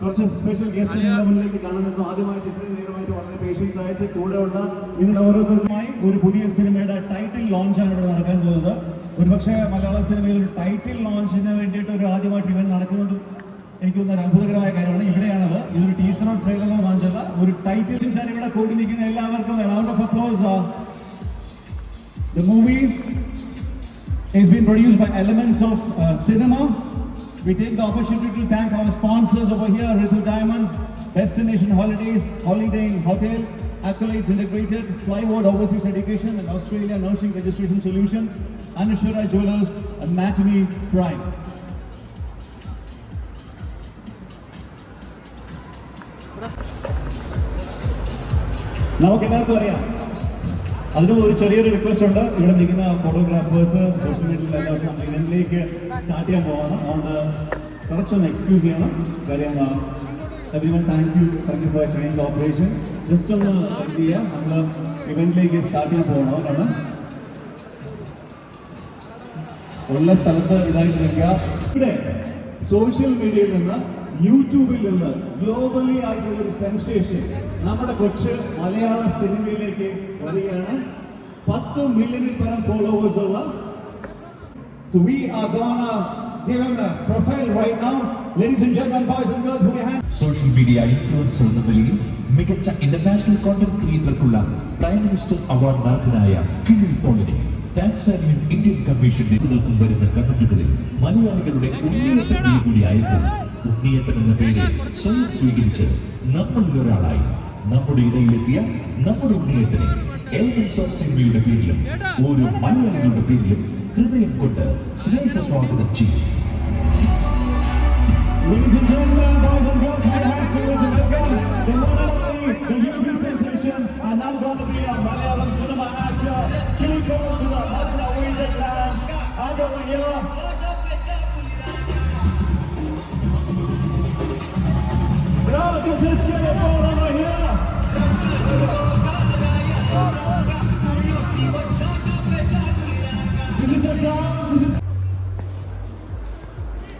കുറച്ച് special guest നിങ്ങളുടെ മുന്നിലേക്ക് കാണുന്നു ആദ്യമായിട്ട് ഇത്രയും നേരമായിട്ട് വളരെ പേഷ്യൻസ് ആയിട്ട് കൂടെയുള്ള നിങ്ങളുടെ ഓരോരുത്തർക്കുമായി ഒരു പുതിയ സിനിമയുടെ ടൈറ്റിൽ ലോഞ്ചാണ് ഇവിടെ നടക്കാൻ പോകുന്നത്. ഒരുപക്ഷെ മലയാള സിനിമയിൽ ഒരു ടൈറ്റിൽ ലോഞ്ചിന് വേണ്ടിയിട്ട് ഒരു ആദ്യമായിട്ട് ഇവന്റ് നടക്കുന്നത് എനിക്ക് തോന്നുന്ന ഒരു അത്ഭുതകരമായ കാര്യമാണ്. ഇവിടെയാണത്. ഇതൊരു ടീസറോ ട്രെയിലറോ ലോഞ്ച് അല്ല. ഒരു ടൈറ്റിൽ ഇവിടെ കൂടി നിൽക്കുന്ന എല്ലാവർക്കും round of applause The movie is being produced by Elements of uh, Cinema. We take the opportunity to thank our over here, Ritu Diamonds, Destination Holidays, Holiday Inn Hotel, Accolades Integrated, Flywood Overseas Education, and Australia Nursing Registration Solutions, Anushura Jewelers, and Matinee Prime. നമുക്ക് എല്ലാവർക്കും അറിയാം അതിന് ഒരു ചെറിയൊരു request ഉണ്ട് ഇവിടെ നിൽക്കുന്ന photographers social നമ്മൾ ഇവന്റിലേക്ക് സ്റ്റാർട്ട് ചെയ്യാൻ പോവാണ് അതുകൊണ്ട് കുറച്ചൊന്ന് എക്സ്ക്യൂസ് ചെയ്യണം. കാര്യം everyone thank you thank you for kind operation just ഒന്ന് എന്ത് ചെയ്യാം. നമ്മൾ ഇവന്റിലേക്ക് സ്റ്റാർട്ട് ചെയ്ത് പോകണം. അതുകൊണ്ടാണ് ഉള്ള സ്ഥലത്ത് ഇതായിട്ട് നിൽക്കുക. ഇവിടെ സോഷ്യൽ മീഡിയയിൽ നിന്ന് യൂട്യൂബിൽ നിന്ന് ഗ്ലോബലി ആയിട്ടുള്ള ഒരു സെൻസേഷൻ നമ്മുടെ കൊച്ച് മലയാള സിനിമയിലേക്ക് വരികയാണ്. പത്ത് മില്യണിൽ പരം ഫോളോവേഴ്സ് ഉള്ള. So we are gonna give him a profile right now. Ladies and gentlemen, boys and girls, put your hands. Social media influencer എന്ന നിലയിൽ മികച്ച ഇന്റർനാഷണൽ കോണ്ടന്റ് ക്രിയേറ്റർക്കുള്ള പ്രൈം മിനിസ്റ്റർ അവാർഡ് അർഹനായ കിഴിൽ പോളിനെ ടാക്സാനിയൻ ഇന്ത്യൻ കമ്മീഷൻ നെറ്റുകൾക്കും വരുന്ന കമന്റുകളിൽ മലയാളികളുടെ ഉണ്ണിയപ്പൻ കൂടിയായപ്പോൾ ഉണ്ണിയപ്പൻ എന്ന പേര് സ്വയം സ്വീകരിച്ച് നമ്മളിൽ ഒരാളായി നമ്മുടെ ഇടയിലെത്തിയ നമ്മുടെ ഉണ്ണിയപ്പനെ എൽമൻസ് ഓഫ് സിനിമയുടെ പേരിലും ഓരോ മലയാളികളുടെ പേരിലും ഹൃദയം കൊണ്ട് സ്നേഹ സ്വാഗതം ചെയ്യും Ladies and gentlemen, boys and girls, put your hands together to welcome the one and only, the YouTube sensation, and now going to be a Malayalam cinema actor, Chiliko to the Hajra Music Lounge, and over here. is a crowd, this is...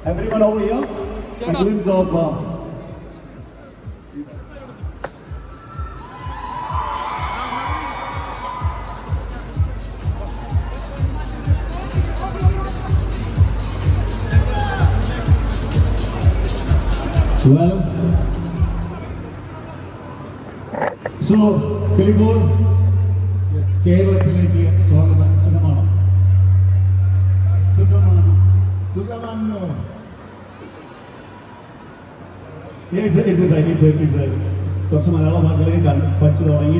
Everyone over here, a glimpse of... Uh, Well, so, കിളിപ്പോൾ കേരളത്തിലേക്ക് സ്വാഗതം കുറച്ച് മലയാള ഭാഗങ്ങളിൽ പഠിച്ചു തുടങ്ങി.